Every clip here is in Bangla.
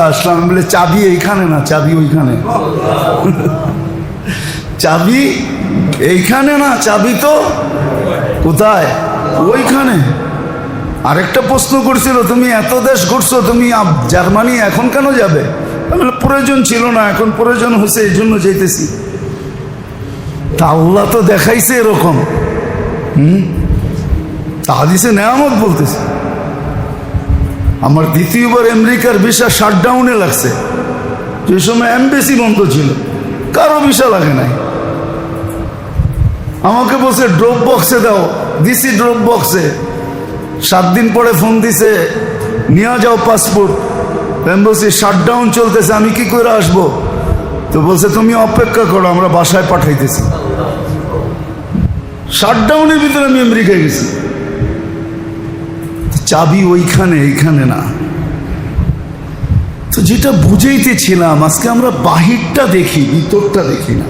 আসলাম বলে, চাবি এইখানে না, চাবি ওইখানে। চাবি এইখানে না, চাবি তো কোথায়? ওইখানে। আরেকটা প্রশ্ন করছিল, তুমি এত দেশ ঘুরছো, তুমি জার্মানি এখন কেন যাবে? প্রয়োজন ছিল না, এখন প্রয়োজন হয়েছে, এই জন্য যেতেছি তা আল্লাহ তো দেখাইছে এরকম। হুম? তা হাদিসে নেয়ামত বলতেছে। আমার দ্বিতীয়বার আমেরিকার ভিসা শাটডাউনে লাগছে। যে সময় এমবেসি বন্ধ ছিল, কারও ভিসা লাগে নাই। আমাকে বলছে ড্রপ বক্সে দাও, দিছি ড্রপ বক্সে সাত দিন পরে ফোন দিছে, নিয়ে যাও পাসপোর্ট এম্বাসি শাটডাউন চলতেছে, আমি কি করে আসব? তো বলছে, তুমি অপেক্ষা করো, আমরা বাসায় পাঠাইতেছি। শাটডাউনের ভিতরে আমি আমেরিকায় গেছি। চাবি ওইখানে এইখানে না। তো যেটা বুঝাইতেছিলাম আজকে আমরা বাহিরটা দেখি, ভিতরটা দেখি না।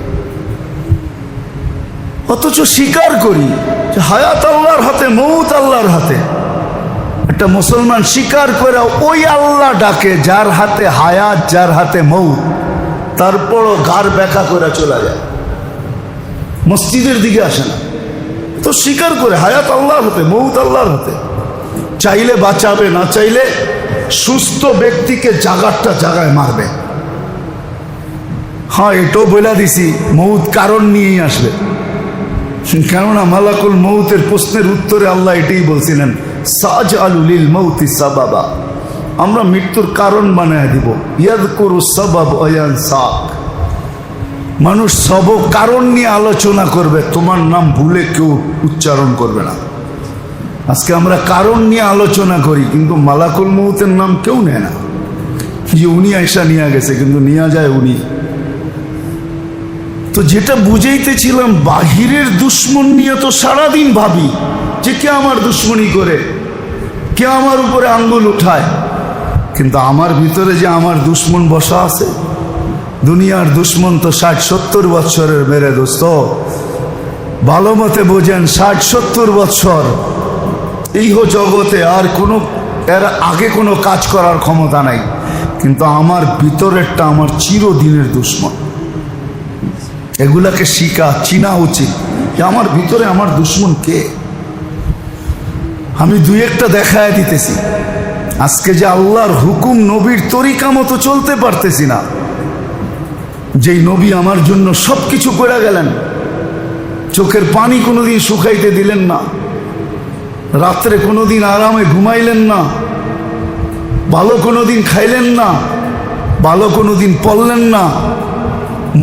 অথচ স্বীকার করি যে হায়াত আল্লাহর হাতে, মৌত আল্লাহর হাতে। একটা মুসলমান স্বীকার করে ওই আল্লাহ ডাকে, যার হাতে হায়াত, যার হাতে মৌত, তারপরও গার ব্যাকা করে চলে যায়। মসজিদের দিকে আসে না। তো স্বীকার করে হায়াত আল্লাহর হাতে, মৌত আল্লাহর হাতে। চাইলে বাঁচাবে, না চাইলে সুস্থ ব্যক্তিকে জাগারটা জাগায় মারবে। হ্যাঁ এটাও বলে দিছি, মৌত কারণ নিয়েই আসবে। কেননা মালাকুল মৌতের প্রশ্নের উত্তরে আল্লাহ এটাই বলছিলেন সাজ আলুলিল মৌতি সাবাবা। আমরা মৃত্যুর কারণ বানায় দিব ইয়াদ করু সবাব অয়ান সাক মানুষ সব কারণ নিয়ে আলোচনা করবে, তোমার নাম ভুলে কেউ উচ্চারণ করবে না। আজকে আমরা কারণ নিয়ে আলোচনা করি, কিন্তু মালাকুল মৌতের নাম কেউ নেয় না। যে উনি আয়সা নিয়ে গেছে, কিন্তু নিয়ে যায় উনি। তো যেটা বুঝাইতেছিলাম, বাহিরের দুশ্মন নিয়ে তো সারাদিন ভাবি, যে কে আমার দুশ্মনী করে, কে আমার উপরে আঙ্গুল উঠায়। কিন্তু আমার ভিতরে যে আমার দুশ্মন বসা আছে, দুনিয়ার দুশ্মন তো ষাট সত্তর বৎসরের মেরে দোস্ত। ভালো মতে বোঝেন, ষাট সত্তর বৎসর ইহ জগতে আর কোনো, এর আগে কোনো কাজ করার ক্ষমতা নাই। কিন্তু আমার ভিতরেরটা আমার চিরদিনের দুশ্মন। এগুলাকে শিখা চিনা উচিত যে আমার ভিতরে আমার দুশ্মন কে? আমি দুই একটা দেখায় দিতেছি। আজকে যে আল্লাহর হুকুম নবীর তরিকা মতো চলতে পারতেছি না, যেই নবী আমার জন্য সব কিছু করে গেলেন, চোখের পানি কোনোদিন শুকাইতে দিলেন না। রাত্রে কোনোদিন আরামে ঘুমাইলেন না, ভালো কোনোদিন খাইলেন না, ভালো কোনোদিন পড়লেন না,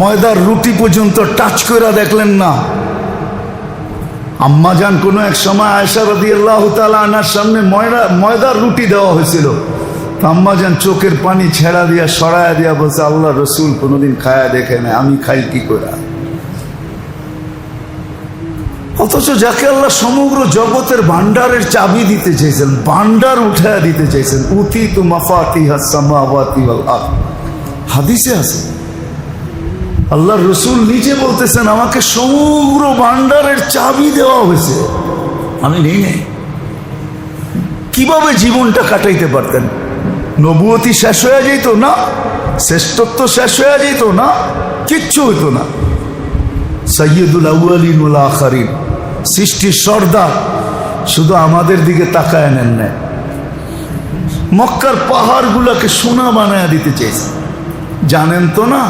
ময়দার রুটি পর্যন্ত টাচ করে দেখলেন না। আম্মাজান কোনো এক সময় আয়সা রদি আল্লাহ আনার সামনে ময়দা ময়দার রুটি দেওয়া হয়েছিল। তো আম্মাজান চোখের পানি ছেড়া দিয়া, সরায়া দিয়া বলছে, আল্লাহ রসুল কোনোদিন খায়া দেখে না আমি খাই কি করে অথচ যাকে আল্লাহ সমগ্র জগতের ভান্ডারের চাবি দিতে চাইছেন ভান্ডার উঠায়া দিতে চাইছেন উতি তু মাফাতি হাসামাওয়াতি। হাদিসে আছে। আল্লাহ রসুল নিজে বলতেছেন, আমাকে সমগ্র ভান্ডারের চাবি দেওয়া হয়েছে। আমি নেই নেই। কীভাবে জীবনটা কাটাইতে পারতেন? নবুয়তি শেষ হয়ে যেত না? শ্রেষ্ঠত্ব শেষ হয়ে যেত না? কিচ্ছু হতো না। সৈয়দুল আউআলিন আখারিন। সৃষ্টির সর্দার শুধু আমাদের দিকে তাকায় নেন নেয় মক্কার পাহাড়গুলোকে সোনা বানায় দিতে চেয়েছে। জানেন তো না?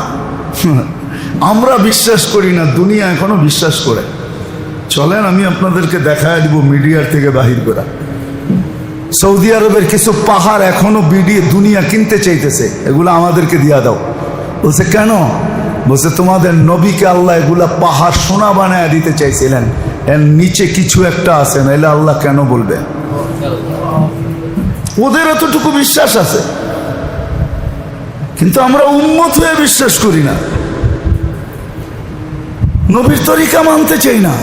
আমরা বিশ্বাস করি না, দুনিয়া এখনও বিশ্বাস করে। চলেন, আমি আপনাদেরকে দেখায় দিব মিডিয়ার থেকে বাহির করা। সৌদি আরবের কিছু পাহাড় এখনও বিডিয়ে দুনিয়া কিনতে চাইতেছে। এগুলো আমাদেরকে দিয়া দাও। বলছে, কেন? বলছে, তোমাদের নবীকে আল্লাহ এগুলা পাহাড় সোনা বানায় দিতে চাইছিলেন। এর নিচে কিছু একটা আছে না এলে আল্লাহ কেন বলবে? ওদের এতটুকু বিশ্বাস আছে। কিন্তু আমরা উন্মত হয়ে বিশ্বাস করি না। নবীর তরিকা মানতে চাই না।